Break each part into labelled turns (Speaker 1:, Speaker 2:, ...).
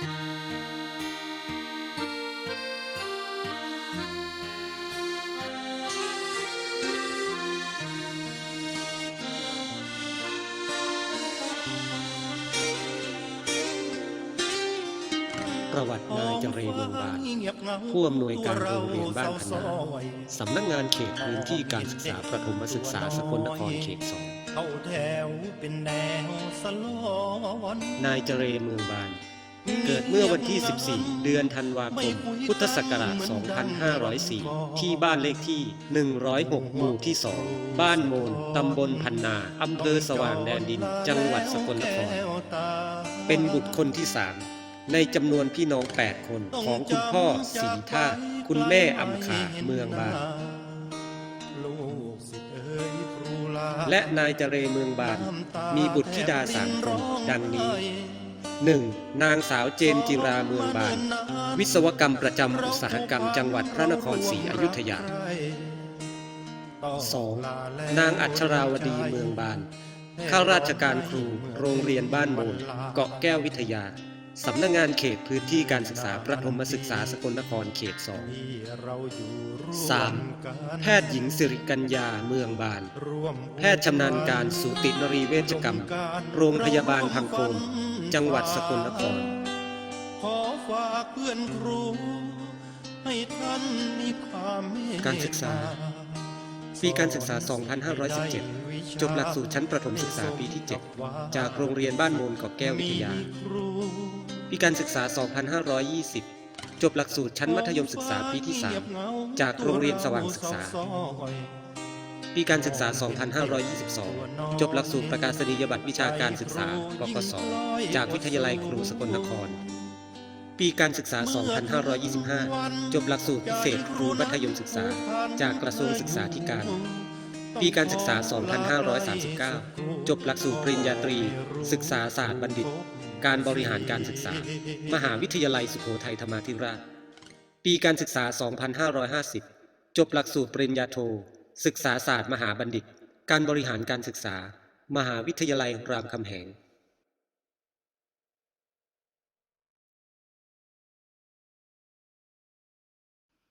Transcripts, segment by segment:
Speaker 1: ประวัตินายจเรวงบาลผู้อำนวยการโรงเรียนบ้านพนาสำนักงานเขตพื้นที่การศึกษาประถมศึกษาสกลนครเขตสอง
Speaker 2: นา
Speaker 1: ยจเรเมืองบาน เกิดเมื่อวันที่ 14 เดือนธันวาคม พุทธศักราช 2504 ที่บ้านเลขที่ 106 หมู่ที่ 2 บ้านโมน ตำบลพันนา อำเภอสว่างแดนดิน จังหวัดสกลนคร เป็นบุตรคนที่3ในจำนวนพี่น้อง 8 คนของคุณพ่อสีท่า คุณแม่อำคาเมืองบาน
Speaker 2: ลูกศิษย์เอ๋ยครูลา
Speaker 1: และนายเจเรเมืองบาน มีบุตรธิดาสามคนดังนี้ 1. นางสาวเจนจิราเมืองบาน วิศวกรรมประจำอุตสาหกรรมจังหวัดพระนครศรีอยุธยา 2. นางอัชราวดีเมืองบาน ข้าราชการครู โรงเรียนบ้านโมนเกาะแก้ววิทยา สำนักงานเขตพื้นที่การศึกษาประถมศึกษาสกลนครเขต
Speaker 2: ที่เราอยู่ร่วม
Speaker 1: สามแพทย์หญิงสิริกัญญาเมืองบาน แพทย์ชำนาญการสูตินรีเวชกรรม โรงพยาบาลพังโคน จังหวัดสกลนคร
Speaker 2: ขอฝากเพื่อนครู ให้ท่านมีความเมตต
Speaker 1: การศึกษา ปีการศึกษา 2517 จบหลักสูตรชั้นประถมศึกษาปีที่ 7 จากโรงเรียนบ้านโมนเกาะแก้ววิทยา ปีการศึกษา 2520จบหลักสูตรชั้นมัธยมศึกษาปีที่ 3 จากโรงเรียนสว่างศึกษา ปีการศึกษา 2522 จบหลักสูตรประกาศนียบัตรวิชาการศึกษาปกสจากวิทยาลัยครูสกลนคร ปีการศึกษา 2525 จบหลักสูตรพิเศษครูมัธยมศึกษา จากกระทรวงศึกษาธิการ ปีการศึกษา 2539 จบหลักสูตรปริญญาตรี ศึกษาศาสตร์บัณฑิต การบริหารการศึกษา มหาวิทยาลัยสุโขทัยธรรมาธิราช ปีการศึกษา 2550 จบหลักสูตรปริญญาโท ศึกษาศาสตร์มหาบัณฑิต การบริหารการศึกษา มหาวิทยาลัยรามคำแหง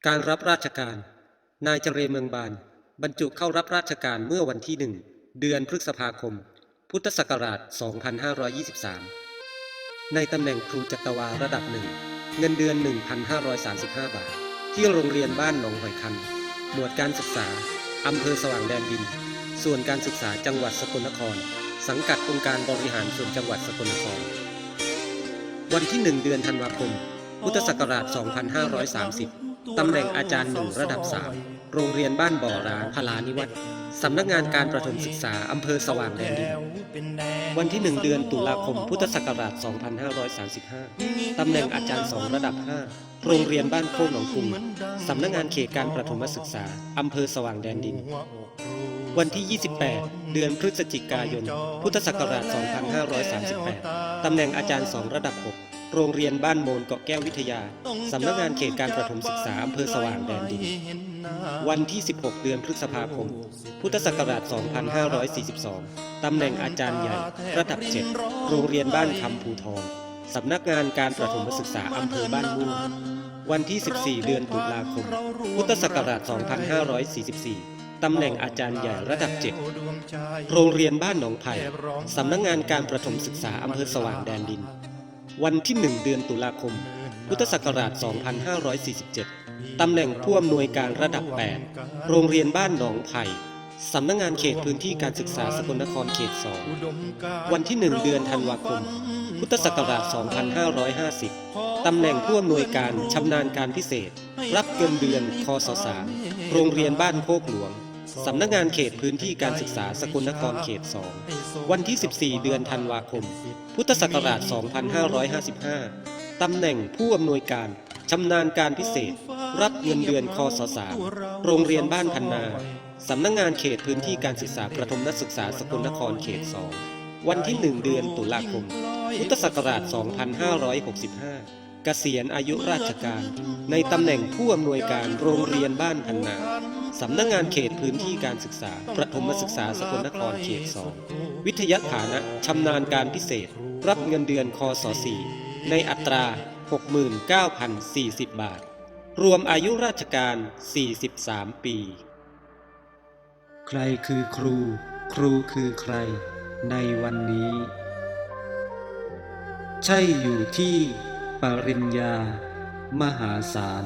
Speaker 1: การรับราชการ นายเจเรเมืองบาน บรรจุเข้ารับราชการเมื่อวันที่หนึ่ง เดือนพฤษภาคม พุทธศักราช 2523 ในตำแหน่งครูจัตวาระดับหนึ่ง เงินเดือน 1,535 บาท ที่โรงเรียนบ้านหนองหอยคัน หมวดการศึกษา อำเภอสว่างแดนดิน ส่วนการศึกษาจังหวัดสกลนคร สังกัดองค์การบริหารส่วนจังหวัดสกลนคร วันที่ 1 เดือนธันวาคม พุทธศักราช 2530 ตำแหน่งอาจารย์หนึ่งระดับ 3 โรงเรียนบ้านบ่อร้างพลานิวัตรสำนักงานการประถมศึกษาอำเภอสว่างแดนดิน วันที่ 1 เดือนตุลาคมพุทธศักราช 2535 ตำแหน่งอาจารย์สองระดับ 5 โรงเรียนบ้านโคกหนองกุงสำนักงานเขตการประถมศึกษาอำเภอสว่างแดนดิน วันที่ 28 เดือนพฤศจิกายน พุทธศักราช 2538 ตำแหน่งอาจารย์สองระดับ 6 โรงเรียนบ้านโมนเกาะแก้ววิทยา สำนักงานเขตการประถมศึกษาอำเภอสว่างแดนดิน วันที่ 16 เดือนพฤษภาคม พุทธศักราช 2542 ตำแหน่งอาจารย์ใหญ่ ระดับ 7 โรงเรียนบ้านคำภูทอง สำนักงานการประถมศึกษาอำเภอบ้านม่วงวันที่ 14 เดือนตุลาคม พุทธศักราช 2544 ตำแหน่งอาจารย์ใหญ่ระดับ 7 โรงเรียนบ้านหนองไผ่สำนักงานการประถมศึกษาอำเภอสว่างแดนดิน วันที่ 1 เดือนตุลาคม พุทธศักราช 2547 ตำแหน่งผู้อำนวยการระดับ 8 โรงเรียนบ้านหนองไผ่สำนักงานเขตพื้นที่การศึกษาสกลนครเขต 2 วันที่ 1 เดือนธันวาคม พุทธศักราช 2550 ตำแหน่งผู้อำนวยการชำนาญการพิเศษ รับเงินเดือนคศ3โรงเรียนบ้านโคกหลวง สำนักงานเขตพื้นที่การศึกษาสกลนครเขต 2 วันที่ 14 เดือนธันวาคม พุทธศักราช 2555 ตำแหน่งผู้อำนวยการชำนาญการพิเศษ รับเงินเดือนคศ3โรงเรียนบ้านพันนาสำนักงานเขตพื้นที่การศึกษาประถมศึกษาสกลนครเขต 2 วันที่ 1 เดือนตุลาคม พุทธศักราช 2565 เกษียณอายุราชการ ในตำแหน่งผู้อำนวยการโรงเรียนบ้านพันนา สำนักงานเขตพื้นที่การศึกษา ประถมศึกษาสกลนครเขต 2 วิทยาฐานะชำนาญการพิเศษ รับเงินเดือนคศ4ในอัตรา 69,040 บาท รวมอายุราชการ 43 ปี ใครคือครู ครูคือใคร ในวันนี้ ใช่อยู่ที่ปริญญา มหาศาล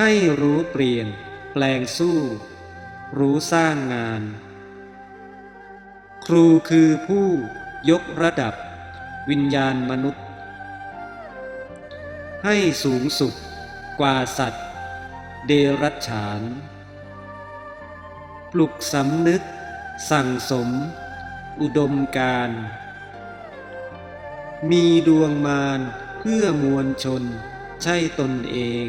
Speaker 1: ให้รู้เปลี่ยน แปลงสู้ รู้สร้างงาน ครูคือผู้ยกระดับ วิญญาณมนุษย์ ให้สูงสุดกว่าสัตว์ เดรัจฉาน ปลุกสำนึก สั่งสม อุดมการ มีดวงมารเพื่อมวลชน ใช่ตนเอง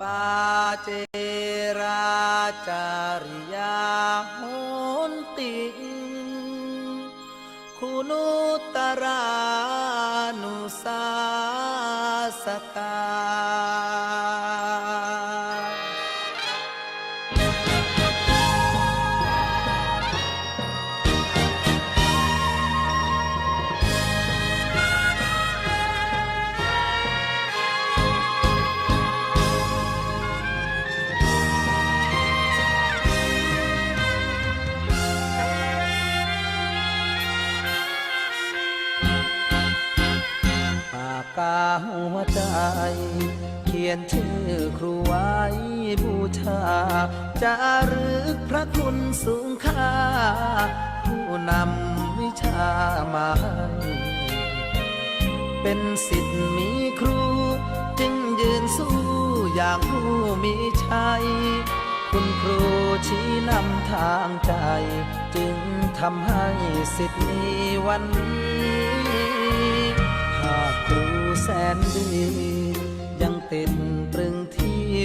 Speaker 3: ปาเจราจาริยาโหนติคุณุตรานุสาสกา ชาจารึกพระคุณสูงค่า ผู้นำวิชามาให้เป็นสิทธิ์มีครู จึงยืนสู้อย่างผู้มีชัย คุณครูชี้นำทางใจ จึงทำให้สิทธิ์มีวันนี้หากครูแสนดียังติด